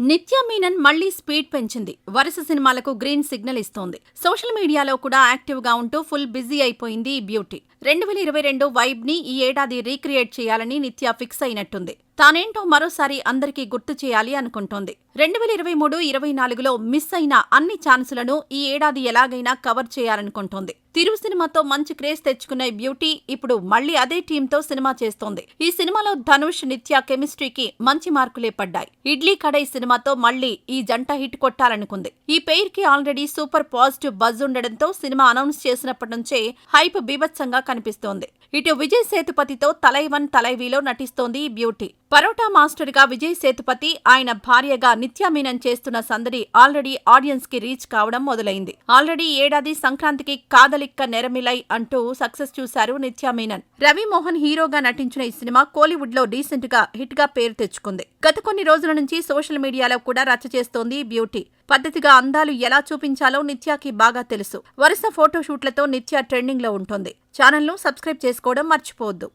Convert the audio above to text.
నిత్య మీనన్ మళ్ళీ స్పీడ్ పెంచింది. వరుస సినిమాలకు గ్రీన్ సిగ్నల్ ఇస్తోంది. సోషల్ మీడియాలో కూడా యాక్టివ్గా ఉంటూ ఫుల్ బిజీ అయిపోయింది ఈ బ్యూటీ. రెండు వేల ఇరవై రెండు వైబ్ని ఈ ఏడాది రీక్రియేట్ చేయాలని నిత్య ఫిక్స్ అయినట్టుంది. తానేంటో మరోసారి అందరికీ గుర్తు చేయాలి అనుకుంటోంది. రెండు వేల ఇరవై మూడు ఇరవై నాలుగులో మిస్ అయిన అన్ని ఛాన్సులను ఈ ఏడాది ఎలాగైనా కవర్ చేయాలనుకుంటోంది. తిరు సినిమాతో మంచి క్రేజ్ తెచ్చుకున్న బ్యూటీ ఇప్పుడు మళ్ళీ అదే టీంతో సినిమా చేస్తోంది. ఈ సినిమాలో ధనుష్ నిత్య కెమిస్ట్రీకి మంచి మార్కులే పడ్డాయి. ఇడ్లీ కడై సినిమాతో మళ్ళీ ఈ జంట హిట్ కొట్టాలనుకుంది. ఈ పెయిర్కి ఆల్రెడీ సూపర్ పాజిటివ్ బజ్ ఉండడంతో సినిమా అనౌన్స్ చేసినప్పటి నుంచే హైప్ బీభత్సంగా కనిపిస్తోంది. ఇటు విజయ్ సేతుపతితో తలైవన్ తలైవీలో నటిస్తోంది ఈ బ్యూటీ. పరోటా మాస్టర్గా విజయ్ సేతుపతి ఆయన భార్యగా నిత్యా మీనన్ చేస్తున్న సందడి ఆల్రెడీ ఆడియన్స్కి రీచ్ కావడం మొదలైంది. ఆల్రెడీ ఏడాది సంక్రాంతికి కాదలిక్క నెరమిలై అంటూ సక్సెస్ చూశారు నిత్యా మీనన్. రవి మోహన్ హీరోగా నటించిన ఈ సినిమా కోలీవుడ్లో రీసెంట్గా హిట్గా పేరు తెచ్చుకుంది. గత కొన్ని రోజుల నుంచి సోషల్ మీడియాలో కూడా రచ్చ చేస్తోంది బ్యూటీ. పద్ధతిగా అందాలు ఎలా చూపించాలో నిత్యాకి బాగా తెలుసు. వరుస ఫోటోషూట్లతో నిత్య ట్రెండింగ్లో ఉంటుంది. ఛానల్ను సబ్స్క్రైబ్ చేసుకోవడం మర్చిపోవద్దు.